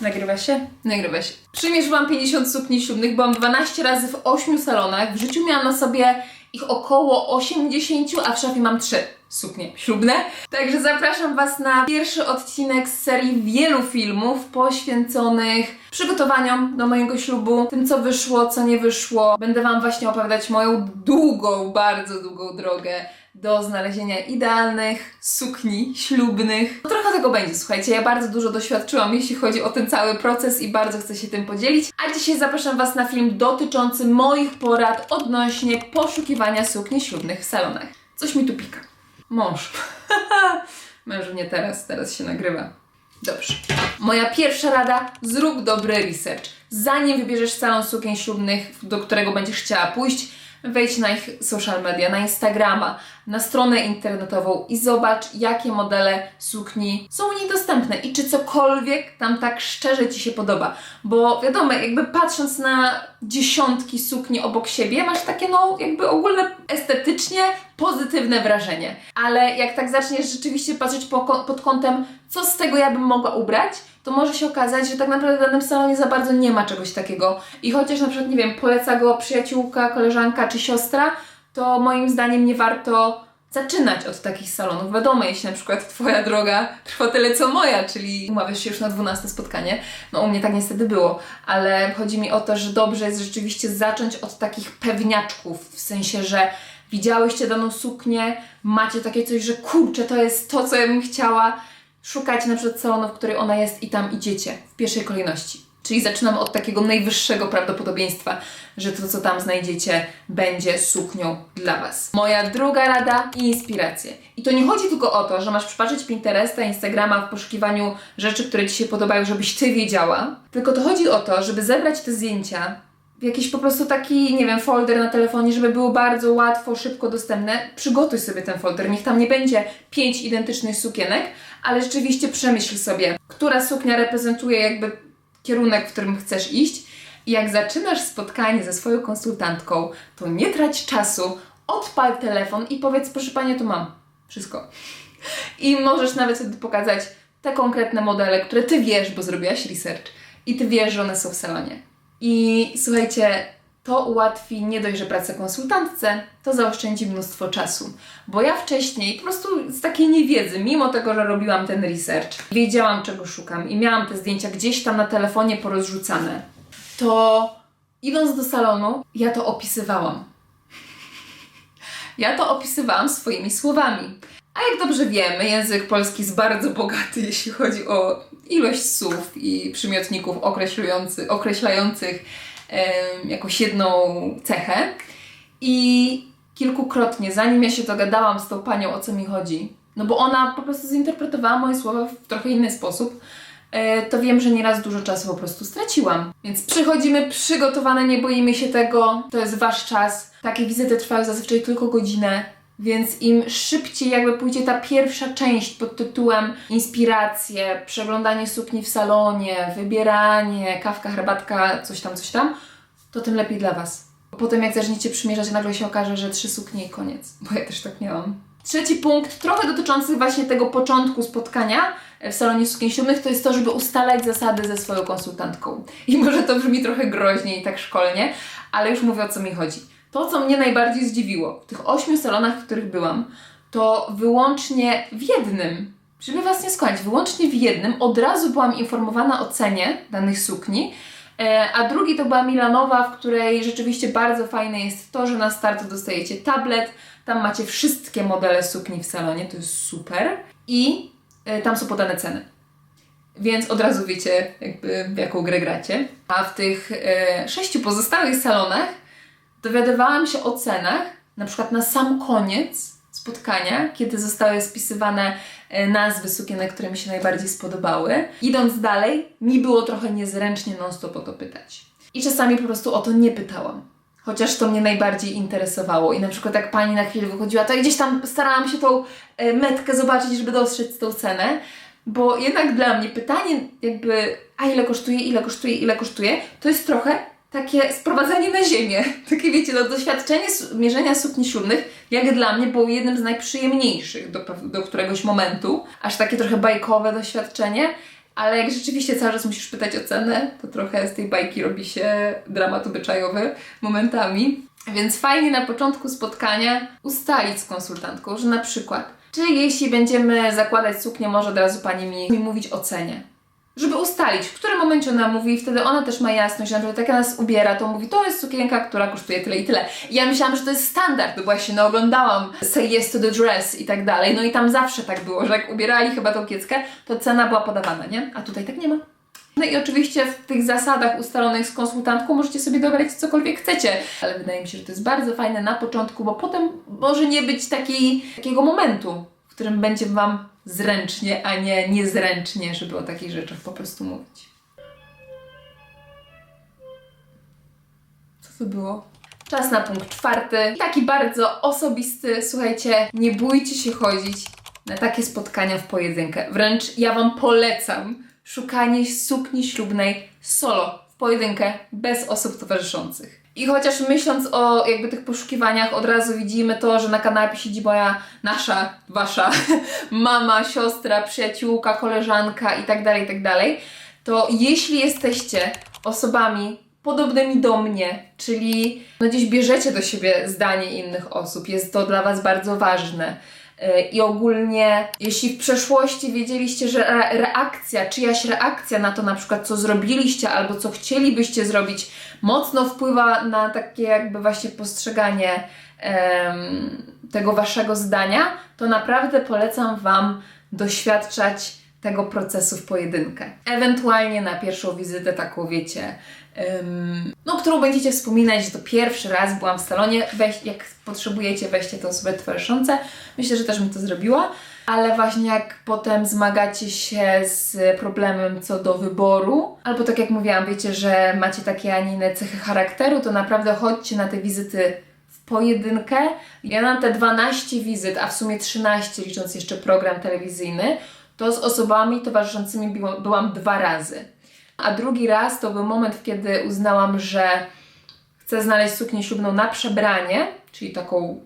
Nagrywa się? Nagrywa się. Przymierzyłam 50 sukni ślubnych, byłam 12 razy w 8 salonach. W życiu miałam na sobie ich około 80, a w szafie mam 3 suknie ślubne. Także zapraszam Was na pierwszy odcinek z serii wielu filmów poświęconych przygotowaniom do mojego ślubu, tym co wyszło, co nie wyszło. Będę Wam właśnie opowiadać moją długą, bardzo długą drogę do znalezienia idealnych sukni ślubnych. No, trochę tego będzie, słuchajcie, ja bardzo dużo doświadczyłam, jeśli chodzi o ten cały proces i bardzo chcę się tym podzielić. A dzisiaj zapraszam Was na film dotyczący moich porad odnośnie poszukiwania sukni ślubnych w salonach. Coś mi tu pika. Mąż. Mężu nie teraz, teraz się nagrywa. Dobrze. Moja pierwsza rada, zrób dobry research. Zanim wybierzesz salon sukien ślubnych, do którego będziesz chciała pójść, wejdź na ich social media, na Instagrama, na stronę internetową i zobacz, jakie modele sukni są u nich dostępne i czy cokolwiek tam tak szczerze Ci się podoba. Bo wiadomo, jakby patrząc na dziesiątki sukni obok siebie, masz takie, no, jakby ogólne estetycznie pozytywne wrażenie. Ale jak tak zaczniesz rzeczywiście patrzeć po, pod kątem, co z tego ja bym mogła ubrać, to może się okazać, że tak naprawdę w danym salonie za bardzo nie ma czegoś takiego. I chociaż na przykład, nie wiem, poleca go przyjaciółka, koleżanka czy siostra, to moim zdaniem nie warto zaczynać od takich salonów. Wiadomo, jeśli na przykład Twoja droga trwa tyle co moja, czyli umawiasz się już na 12 spotkanie, no u mnie tak niestety było, ale chodzi mi o to, że dobrze jest rzeczywiście zacząć od takich pewniaczków, w sensie, że widziałyście daną suknię, macie takie coś, że kurczę, to jest to, co ja bym chciała, szukać na przykład salonu, w której ona jest i tam idziecie w pierwszej kolejności. Czyli zaczynam od takiego najwyższego prawdopodobieństwa, że to, co tam znajdziecie, będzie suknią dla Was. Moja druga rada inspiracje. I to nie chodzi tylko o to, że masz przypatrzeć Pinteresta, Instagrama w poszukiwaniu rzeczy, które Ci się podobają, żebyś Ty wiedziała, tylko to chodzi o to, żeby zebrać te zdjęcia w jakiś po prostu taki, nie wiem, folder na telefonie, żeby było bardzo łatwo, szybko dostępne. Przygotuj sobie ten folder. Niech tam nie będzie pięć identycznych sukienek, ale rzeczywiście przemyśl sobie, która suknia reprezentuje jakby kierunek, w którym chcesz iść. I jak zaczynasz spotkanie ze swoją konsultantką, to nie trać czasu, odpal telefon i powiedz, proszę Panie, to mam. Wszystko. I możesz nawet wtedy pokazać te konkretne modele, które Ty wiesz, bo zrobiłaś research i Ty wiesz, że one są w salonie. I słuchajcie, to ułatwi nie dość, że pracę konsultantce, to zaoszczędzi mnóstwo czasu. Bo ja wcześniej po prostu z takiej niewiedzy, mimo tego, że robiłam ten research, wiedziałam czego szukam i miałam te zdjęcia gdzieś tam na telefonie porozrzucane, to idąc do salonu, ja to opisywałam. Ja to opisywałam swoimi słowami. A jak dobrze wiemy, język polski jest bardzo bogaty, jeśli chodzi o ilość słów i przymiotników określający, określających jakąś jedną cechę. I kilkukrotnie, zanim ja się dogadałam z tą panią, o co mi chodzi, no bo ona po prostu zinterpretowała moje słowa w trochę inny sposób, e, to wiem, że nieraz dużo czasu po prostu straciłam. Więc przychodzimy przygotowane, nie boimy się tego, to jest wasz czas. Takie wizyty trwają zazwyczaj tylko godzinę, więc im szybciej jakby pójdzie ta pierwsza część pod tytułem inspiracje, przeglądanie sukni w salonie, wybieranie, kawka, herbatka, coś tam, coś tam, to tym lepiej dla Was. Potem jak zaczniecie przymierzać, nagle się okaże, że trzy suknie i koniec. Bo ja też tak miałam. Trzeci punkt, trochę dotyczący właśnie tego początku spotkania w salonie sukien ślubnych, to jest to, żeby ustalać zasady ze swoją konsultantką. I może to brzmi trochę groźnie i tak szkolnie, ale już mówię o co mi chodzi. To, co mnie najbardziej zdziwiło w tych ośmiu salonach, w których byłam, to wyłącznie w jednym, żeby Was nie skłaniać, wyłącznie w jednym od razu byłam informowana o cenie danych sukni, e, a drugi to była Milanowa, w której rzeczywiście bardzo fajne jest to, że na start dostajecie tablet, tam macie wszystkie modele sukni w salonie, to jest super i e, tam są podane ceny. Więc od razu wiecie, jakby w jaką grę gracie. A w tych e, sześciu pozostałych salonach dowiadywałam się o cenach, na przykład na sam koniec spotkania, kiedy zostały spisywane e, nazwy sukienek, które mi się najbardziej spodobały. Idąc dalej, mi było trochę niezręcznie non-stop o to pytać. I czasami po prostu o to nie pytałam. Chociaż to mnie najbardziej interesowało. I na przykład jak pani na chwilę wychodziła, to ja gdzieś tam starałam się tą e, metkę zobaczyć, żeby dostrzec tą cenę. Bo jednak dla mnie pytanie jakby, a ile kosztuje, ile kosztuje, ile kosztuje, to jest trochę takie sprowadzanie na ziemię. Takie wiecie, no doświadczenie mierzenia sukni ślubnych, jak dla mnie, było jednym z najprzyjemniejszych do, do któregoś momentu. Aż takie trochę bajkowe doświadczenie. ale jak rzeczywiście cały czas musisz pytać o cenę, to trochę z tej bajki robi się dramat obyczajowy momentami. Więc fajnie na początku spotkania ustalić z konsultantką, że na przykład, czy jeśli będziemy zakładać suknię, może od razu pani mi mówić o cenie. Żeby ustalić, w którym momencie ona mówi, wtedy ona też ma jasność, na przykład jak nas ubiera, to mówi, to jest sukienka, która kosztuje tyle i tyle. I ja myślałam, że to jest standard, bo ja się naoglądałam Say Yes to the Dress i tak dalej. No i tam zawsze tak było, że jak ubierali chyba tą kieckę, to cena była podawana, nie? A tutaj tak nie ma. No i oczywiście w tych zasadach ustalonych z konsultantką możecie sobie dobrać cokolwiek chcecie, ale wydaje mi się, że to jest bardzo fajne na początku, bo potem może nie być takiej, takiego momentu, w którym będzie Wam zręcznie, a nie niezręcznie, żeby o takich rzeczach po prostu mówić. Co to było? Czas na punkt czwarty. Taki bardzo osobisty. Słuchajcie, nie bójcie się chodzić na takie spotkania w pojedynkę. Wręcz ja Wam polecam szukanie sukni ślubnej solo, w pojedynkę, bez osób towarzyszących. I chociaż myśląc o jakby tych poszukiwaniach, od razu widzimy to, że na kanapie siedzi moja, nasza, wasza mama, siostra, przyjaciółka, koleżanka i tak dalej, i tak to jeśli jesteście osobami podobnymi do mnie, czyli no gdzieś bierzecie do siebie zdanie innych osób, jest to dla Was bardzo ważne. Yy, I ogólnie, jeśli w przeszłości wiedzieliście, że re- reakcja, czyjaś reakcja na to, na przykład co zrobiliście albo co chcielibyście zrobić, mocno wpływa na takie jakby właśnie postrzeganie tego waszego zdania, to naprawdę polecam Wam doświadczać tego procesu w pojedynkę. Ewentualnie na pierwszą wizytę taką, wiecie, em, no, którą będziecie wspominać, że to pierwszy raz byłam w salonie, weź, jak potrzebujecie, weźcie te osoby towarzyszące. Myślę, że też bym to zrobiła, ale właśnie jak potem zmagacie się z problemem co do wyboru, albo tak jak mówiłam, wiecie, że macie takie, a nie inne cechy charakteru, to naprawdę chodźcie na te wizyty w pojedynkę. Ja na te 12 wizyt, a w sumie 13 licząc jeszcze program telewizyjny, to z osobami towarzyszącymi byłam dwa razy. A drugi raz to był moment, kiedy uznałam, że chcę znaleźć suknię ślubną na przebranie, czyli taką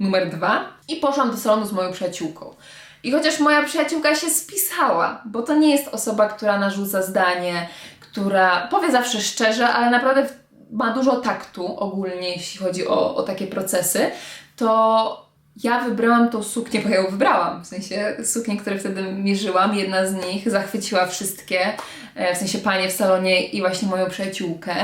numer dwa, i poszłam do salonu z moją przyjaciółką. I chociaż moja przyjaciółka się spisała, bo to nie jest osoba, która narzuca zdanie, która powie zawsze szczerze, ale naprawdę ma dużo taktu ogólnie, jeśli chodzi o, o takie procesy, to ja wybrałam tą suknię, bo ja ją wybrałam. W sensie suknię, które wtedy mierzyłam, jedna z nich zachwyciła wszystkie, e, w sensie panie w salonie i właśnie moją przyjaciółkę.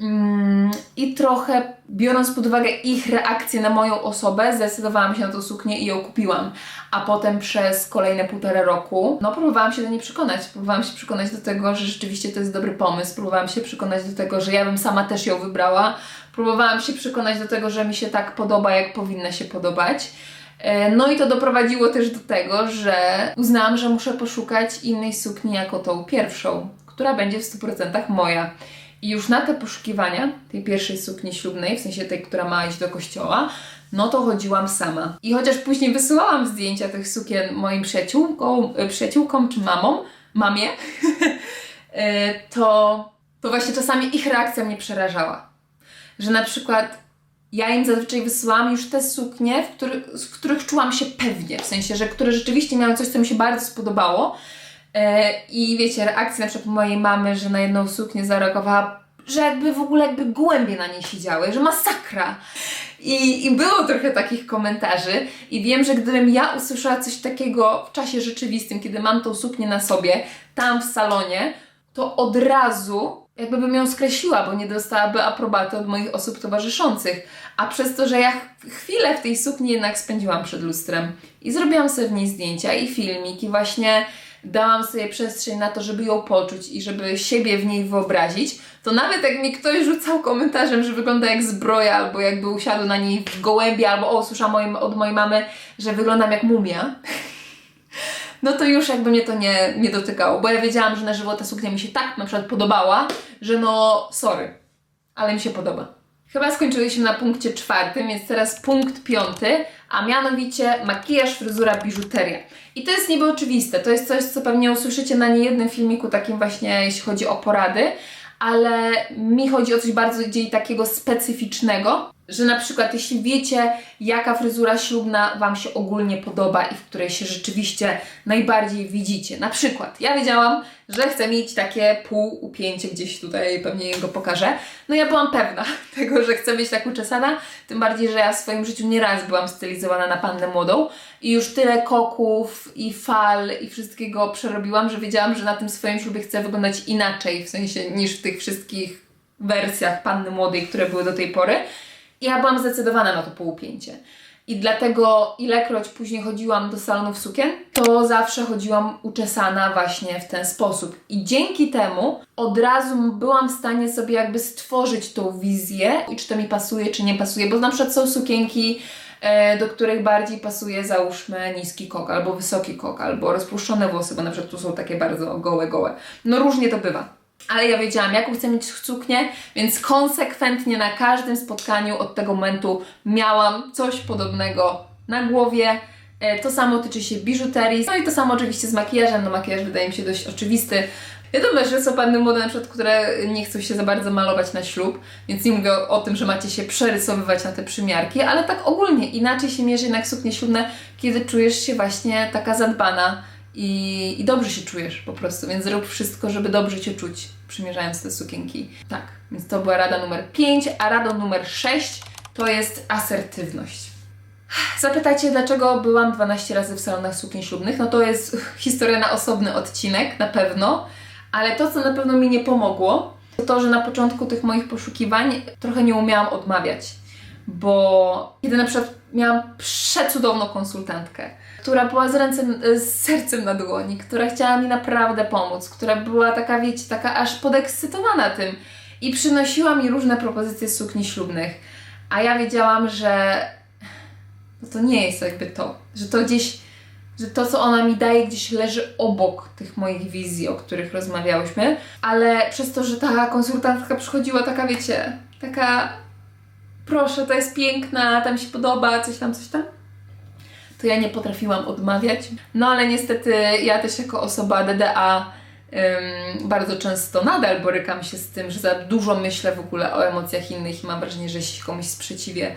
Mm, I trochę biorąc pod uwagę ich reakcję na moją osobę, zdecydowałam się na tą suknię i ją kupiłam. A potem przez kolejne półtora roku, no próbowałam się do niej przekonać. Próbowałam się przekonać do tego, że rzeczywiście to jest dobry pomysł. Próbowałam się przekonać do tego, że ja bym sama też ją wybrała. Próbowałam się przekonać do tego, że mi się tak podoba, jak powinna się podobać. E, No i to doprowadziło też do tego, że uznałam, że muszę poszukać innej sukni jako tą pierwszą, która będzie w 100% moja. I już na te poszukiwania tej pierwszej sukni ślubnej, w sensie tej, która ma iść do kościoła, no to chodziłam sama. I chociaż później wysyłałam zdjęcia tych sukien moim przyjaciółkom, e, przyjaciółkom czy mamom, mamie, e, to, to właśnie czasami ich reakcja mnie przerażała. Że na przykład ja im zazwyczaj wysyłałam już te suknie, w których, z których czułam się pewnie, w sensie, że które rzeczywiście miały coś, co mi się bardzo spodobało. E, I wiecie, reakcja na przykład mojej mamy, że na jedną suknię zareagowała, że jakby w ogóle jakby głębie na niej siedziały, że masakra. I, I było trochę takich komentarzy i wiem, że gdybym ja usłyszała coś takiego w czasie rzeczywistym, kiedy mam tą suknię na sobie, tam w salonie, to od razu jakby bym ją skreśliła, bo nie dostałaby aprobaty od moich osób towarzyszących. A przez to, że ja ch- chwilę w tej sukni jednak spędziłam przed lustrem i zrobiłam sobie w niej zdjęcia i filmik i właśnie dałam sobie przestrzeń na to, żeby ją poczuć i żeby siebie w niej wyobrazić, to nawet jak mi ktoś rzucał komentarzem, że wygląda jak zbroja, albo jakby usiadł na niej w gołębie, albo o, słyszałam od mojej mamy, że wyglądam jak mumia, no to już jakby mnie to nie, nie dotykało, bo ja wiedziałam, że na żywo ta suknia mi się tak na przykład podobała, że no sorry, ale mi się podoba. Chyba skończyliśmy na punkcie czwartym, więc teraz punkt piąty, a mianowicie makijaż, fryzura, biżuteria. I to jest niby oczywiste, to jest coś, co pewnie usłyszycie na niejednym filmiku takim właśnie, jeśli chodzi o porady, ale mi chodzi o coś bardziej takiego specyficznego, że na przykład jeśli wiecie, jaka fryzura ślubna Wam się ogólnie podoba i w której się rzeczywiście najbardziej widzicie. Na przykład, ja wiedziałam, że chcę mieć takie pół upięcie gdzieś tutaj, pewnie go pokażę. No ja byłam pewna tego, że chcę mieć tak uczesana, tym bardziej, że ja w swoim życiu nieraz byłam stylizowana na pannę młodą i już tyle koków i fal i wszystkiego przerobiłam, że wiedziałam, że na tym swoim ślubie chcę wyglądać inaczej, w sensie niż w tych wszystkich wersjach panny młodej, które były do tej pory. Ja byłam zdecydowana na to półupięcie. I dlatego ilekroć później chodziłam do salonów sukien, to zawsze chodziłam uczesana właśnie w ten sposób. I dzięki temu od razu byłam w stanie sobie jakby stworzyć tą wizję i czy to mi pasuje, czy nie pasuje, bo na przykład są sukienki, e, do których bardziej pasuje załóżmy niski kok, albo wysoki kok, albo rozpuszczone włosy, bo na przykład tu są takie bardzo gołe, gołe. No różnie to bywa. Ale ja wiedziałam, jaką chcę mieć suknię, więc konsekwentnie na każdym spotkaniu od tego momentu miałam coś podobnego na głowie. E, To samo tyczy się biżuterii. No i to samo oczywiście z makijażem. No makijaż wydaje mi się dość oczywisty. Wiadomo, że są panny młode na przykład, które nie chcą się za bardzo malować na ślub, więc nie mówię o, o tym, że macie się przerysowywać na te przymiarki, ale tak ogólnie inaczej się mierzy jednak suknie ślubne, kiedy czujesz się właśnie taka zadbana i, i dobrze się czujesz po prostu, więc zrób wszystko, żeby dobrze Cię czuć, przymierzając te sukienki. Tak, więc to była rada numer 5, a rada numer 6 to jest asertywność. Zapytajcie, dlaczego byłam 12 razy w salonach sukien ślubnych? No to jest historia na osobny odcinek, na pewno, ale to, co na pewno mi nie pomogło, to to, że na początku tych moich poszukiwań trochę nie umiałam odmawiać, bo kiedy na przykład miałam przecudowną konsultantkę, która była z, ręcem, z sercem na dłoni, która chciała mi naprawdę pomóc, która była taka, wiecie, taka aż podekscytowana tym i przynosiła mi różne propozycje sukni ślubnych, a ja wiedziałam, że no to nie jest jakby to, że to gdzieś, że to, co ona mi daje, gdzieś leży obok tych moich wizji, o których rozmawiałyśmy, ale przez to, że ta konsultantka przychodziła taka, wiecie, taka proszę, to jest piękna, tam się podoba, coś tam, coś tam, to ja nie potrafiłam odmawiać. No ale niestety ja też jako osoba DDA ym, bardzo często nadal borykam się z tym, że za dużo myślę w ogóle o emocjach innych i mam wrażenie, że jeśli komuś sprzeciwię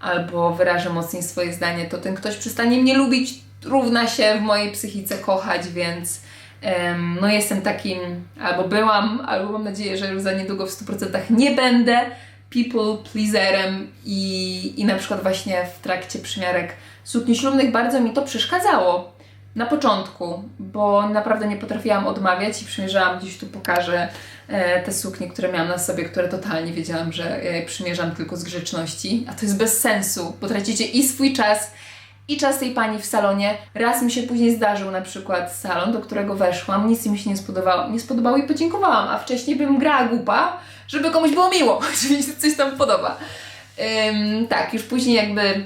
albo wyrażę mocniej swoje zdanie, to ten ktoś przestanie mnie lubić, równa się w mojej psychice kochać, więc ym, no jestem takim, albo byłam, albo mam nadzieję, że już za niedługo w 100% nie będę people pleaserem i, i na przykład właśnie w trakcie przymiarek sukni ślubnych bardzo mi to przeszkadzało na początku, bo naprawdę nie potrafiłam odmawiać i przymierzałam, gdzieś tu pokażę e, te suknie, które miałam na sobie, które totalnie wiedziałam, że je przymierzam tylko z grzeczności, a to jest bez sensu, bo tracicie i swój czas, i czas tej pani w salonie. Raz mi się później zdarzył na przykład salon, do którego weszłam, nic mi się nie spodobało, nie spodobało i podziękowałam, a wcześniej bym grała głupa, żeby komuś było miło, że mi się coś tam podoba. Ym, tak, już później jakby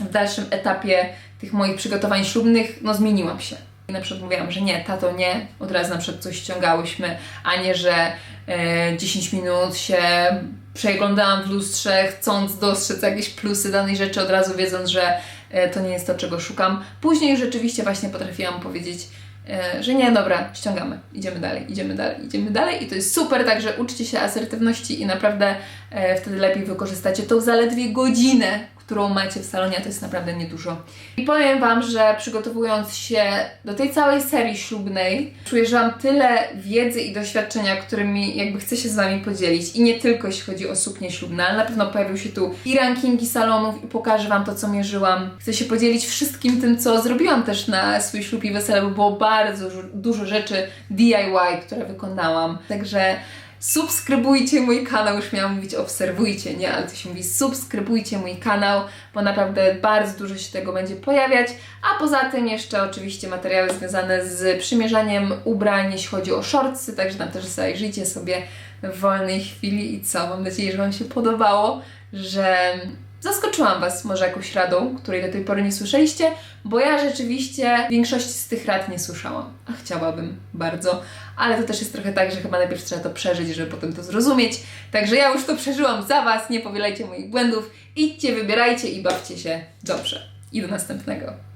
w dalszym etapie tych moich przygotowań ślubnych, no zmieniłam się. Na przykład mówiłam, że nie, tato nie, od razu na przykład coś ściągałyśmy, a nie, że e, 10 minut się przeglądałam w lustrze, chcąc dostrzec jakieś plusy danej rzeczy, od razu wiedząc, że e, to nie jest to, czego szukam. Później rzeczywiście właśnie potrafiłam powiedzieć, e, że nie, dobra, ściągamy, idziemy dalej, idziemy dalej, idziemy dalej i to jest super, także uczcie się asertywności i naprawdę e, wtedy lepiej wykorzystacie tą zaledwie godzinę, którą macie w salonie, a to jest naprawdę niedużo. I powiem Wam, że przygotowując się do tej całej serii ślubnej, czuję, że mam tyle wiedzy i doświadczenia, którymi jakby chcę się z Wami podzielić. I nie tylko jeśli chodzi o suknie ślubne, ale na pewno pojawią się tu i rankingi salonów i pokażę Wam to, co mierzyłam. Chcę się podzielić wszystkim tym, co zrobiłam też na swój ślub i wesele, bo było bardzo dużo rzeczy DIY, które wykonałam. Także subskrybujcie mój kanał, już miałam mówić obserwujcie, nie, ale to się mówi subskrybujcie mój kanał, bo naprawdę bardzo dużo się tego będzie pojawiać, a poza tym jeszcze oczywiście materiały związane z przymierzaniem ubrań, jeśli chodzi o shortsy, także tam też zajrzyjcie sobie w wolnej chwili i co, mam nadzieję, że Wam się podobało, że zaskoczyłam Was może jakąś radą, której do tej pory nie słyszeliście, bo ja rzeczywiście większości z tych rad nie słyszałam, a chciałabym bardzo, ale to też jest trochę tak, że chyba najpierw trzeba to przeżyć, żeby potem to zrozumieć. Także ja już to przeżyłam za Was, nie powielajcie moich błędów, idźcie, wybierajcie i bawcie się dobrze. I do następnego.